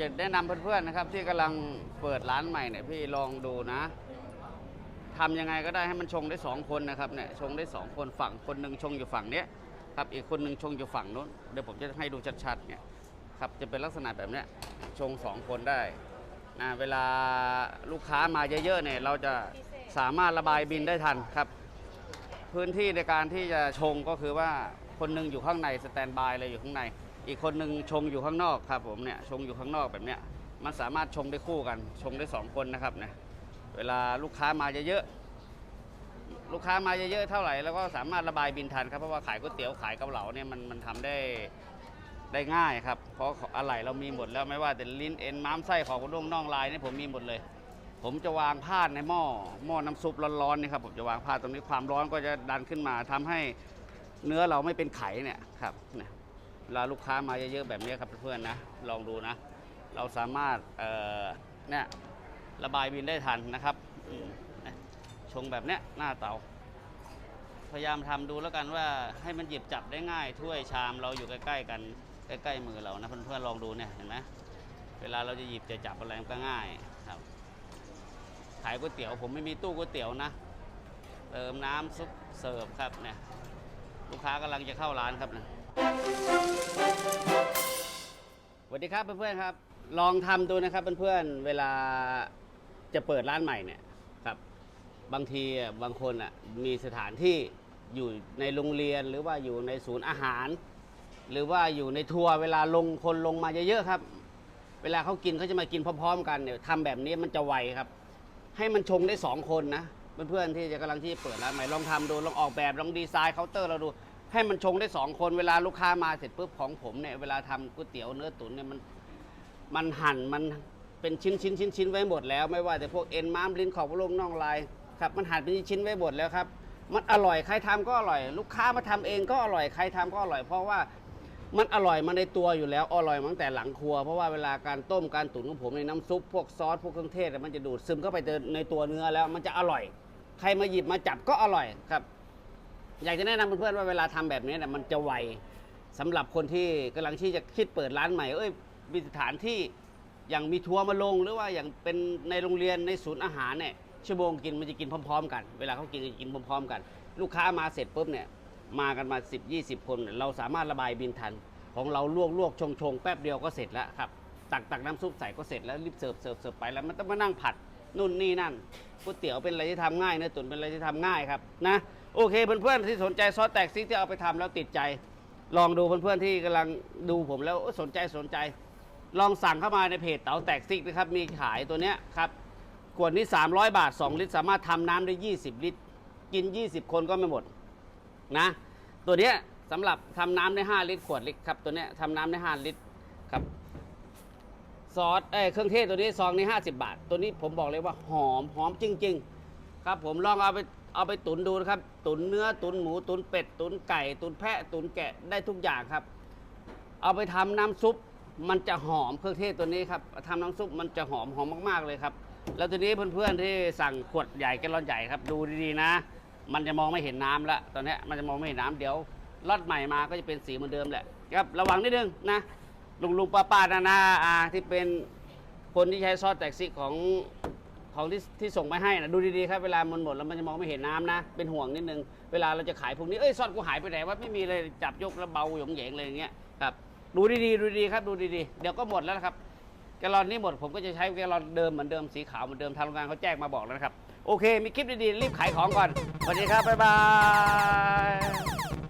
อยากแนะนำเพื่อนๆนะครับ ที่กำลังเปิดร้านใหม่เนี่ยพี่ลองดูนะทำยังไงก็ได้ให้มันชงได้สองคนนะครับเนี่ยชงได้สองคนฝั่งคนหนึ่งชงอยู่ฝั่งเนี้ยครับอีกคนหนึ่งชงอยู่ฝั่งนู้นเดี๋ยวผมจะให้ดูชัดๆเนี่ยครับจะเป็นลักษณะแบบเนี้ยชงสองคนได้นะเวลาลูกค้ามาเยอะๆเนี่ยเราจะสามารถระบายบินได้ทันครับ พื้นที่ในการที่จะชงก็คือว่าคนหนึงอยู่ข้างในสแตนบายเลยอยู่ข้างใน อีกคนหนึ่งชงอยู่ข้างนอกครับผมเนี่ยชงอยู่ข้างนอกแบบเนี้ยมันสามารถชงได้คู่กัน ชงได้สองคนนะครับเนี่ยเวลาลูกค้ามาเยอะๆลูกค้ามาเยอะๆเท่าไหร่แล้วก็สามารถระบายบินทันครับเพราะว่าขายก๋วยเตี๋ยวขายเกาเหลาเนี่ยมันมันทำได้ได้ง่ายครับ เพราะอะไหล่เรามีหมดแล้วไม่ว่าแต่ลิ้นเอ็นม้ามไส้ของกระด้งน่องลายเนี่ยผมมีหมดเลย ผมจะวางพาดในหม้อหม้อน้ำซุปร้อนๆนี่ครับผมจะวางพาดตรงนี้ความร้อนก็จะดันขึ้นมาทำให้เนื้อเราไม่เป็นไข่เนี่ยครับเนี่ย ลาลูกค้ามาเยอะๆแบบนี้ครับเพื่อนๆนะลองดูนะ เราสามารถเอ่อเนี่ยระบายบินได้ทันนะครับชงแบบเนี้ยหน้าเตา พยายามทำดูแล้วกันว่าให้มันหยิบจับได้ง่าย ถ้วยชามเราอยู่ใกล้ๆกันใกล้ๆมือเรานะเพื่อนๆลองดูเนี่ยเห็นไหมเวลาเราจะหยิบจะจับอะไรมันก็ง่ายครับขายก๋วยเตี๋ยวผมไม่มีตู้ก๋วยเตี๋ยวนะเติมน้ำซุปเสิร์ฟครับเนี่ยลูกค้ากำลังจะเข้าร้านครับเนะ สวัสดีครับเพื่อนๆครับ ลองทำดูนะครับเพื่อนๆเวลาจะเปิดร้านใหม่เนี่ยครับ บางทีบางคนอะมีสถานที่อยู่ในโรงเรียนหรือว่าอยู่ในศูนย์อาหาร หรือว่าอยู่ในทัวร์เวลาลงคนลงมาเยอะๆครับ เวลาเขากินเขาจะมากินพร้อมๆ กันเนี่ยทำแบบนี้มันจะไวครับ ให้มันชงได้สองคนนะเพื่อนๆที่จะกำลังที่เปิดร้านใหม่ลองทำดูลองออกแบบลองดีไซน์เคาน์เตอร์เราดู ให้มันชงได้สองคนเวลาลูกค้ามาเสร็จปุ๊บของผมเนี่ยเวลาทำก๋วยเตี๋ยวเนื้อตุ๋นเนี่ยมันมันหั่นมันเป็นชิ้นชิ้นชิ้นชิ้นไว้หมดแล้ว ไม่ว่าแต่พวกเอ็นม้ามลิ้นขอบลงน่องลายครับมันหั่นเป็นชิ้นไว้หมดแล้วครับ มันอร่อยใครทำก็อร่อย ลูกค้ามาทำเองก็อร่อยใครทำก็อร่อย เพราะว่ามันอร่อยมาในตัวอยู่แล้วอร่อยมาตั้งแต่หลังครัว เพราะว่าเวลาการต้มการตุ๋นของผมในน้ำซุปพวกซอสพวกเครื่องเทศมันจะดูดซึมเข้าไปในตัวเนื้อแล้ว มันจะอร่อย ใครมาหยิบมาจับก็อร่อยครับ อยากจะแนะนำเพื่อนๆว่าเวลาทำแบบนี้เนี่ยมันจะไวสำหรับคนที่กำลังที่จะคิดเปิดร้านใหม่ เอ้ยมีสถานที่อย่างมีทัวร์มาลงหรือว่าอย่างเป็นในโรงเรียนในศูนย์อาหารเนี่ยชั่วโมงกินมันจะกินพร้อม ๆ กัน เวลาเขากินจะกินพร้อม ๆ กัน ลูกค้ามาเสร็จปุ๊บเนี่ยมากันมา 10 20 คนเนี่ยเราสามารถระบายบินทัน ของเราลวกลวกชงชงแป๊บเดียวก็เสร็จแล้วครับตักตักน้ำซุปใส่ก็เสร็จแล้วรีบเสิร์ฟเสิร์ฟเสิร์ฟไปแล้วมันต้องมานั่งผัด นู่นนี่นั่นก๋วยเตี๋ยวเป็นอะไรที่ทำง่ายเนื้อตุ๋นเป็นอะไรที่ทำง่ายครับนะโอเคเพื่อนๆที่สนใจซอสแตกซิกที่เอาไปทำแล้วติดใจ ลองดูเพื่อนๆที่กำลังดูผมแล้วสนใจสนใจ ลองสั่งเข้ามาในเพจเต๋าแตกซิกนะครับมีขายตัวเนี้ยครับขวดนี้ 300 บาท 2 ลิตร สามารถทำน้ำได้ 20 ลิตร กิน 20 คนก็ไม่หมดนะ ตัวเนี้ยสำหรับทำน้ำได้ 5 ลิตร ขวดเล็กครับ ตัวเนี้ยทำน้ำได้ 5 ลิตรครับ ซอสเอ้ยเครื่องเทศตัวนี้ซองนี้ 50 บาท ตัวนี้ผมบอกเลยว่าหอมหอมจริง ๆ ครับผมลองเอาไปเอาไปตุนดูนะครับ ตุนเนื้อตุนหมูตุนเป็ด ตุนไก่ ตุนแพะ ตุนแกะได้ทุกอย่างครับ เอาไปทำน้ำซุปมันจะหอมเครื่องเทศตัวนี้ครับทำน้ำซุปมันจะหอมหอมมากๆเลยครับ แล้วทีนี้เพื่อนๆที่สั่งขวดใหญ่แกลลอนใหญ่ครับดูดีๆนะ มันจะมองไม่เห็นน้ำละตอนนี้มันจะมองไม่เห็นน้ำเดี๋ยวรอดใหม่มาก็จะเป็นสีเหมือนเดิมแหละครับระวังนิดนึงนะ ลุงลุงป้าป้านานาอาที่เป็นคนที่ใช้ซอสแตกซิกของของที่ที่ส่งไปให้นะดูดีๆครับเวลามันหมดแล้วมันจะมองไม่เห็นน้ำนะ เป็นห่วงนิดนึง เวลาเราจะขายพวกนี้เอ้ยซอสกูหายไปไหนวะไม่มีเลยจับยกแล้วเบาหยงเหยงเลยอย่างเงี้ยครับดูดีๆดูดีๆครับดูดีๆเดี๋ยวก็หมดแล้วครับแกลลอนนี้หมดผมก็จะใช้แกลลอนเดิมเหมือนเดิมสีขาวเหมือนเดิมทางโรงงานเขาแจ้งมาบอกแล้วนะครับโอเค มีคลิปดีๆรีบขายของก่อนสวัสดีครับบ๊ายบาย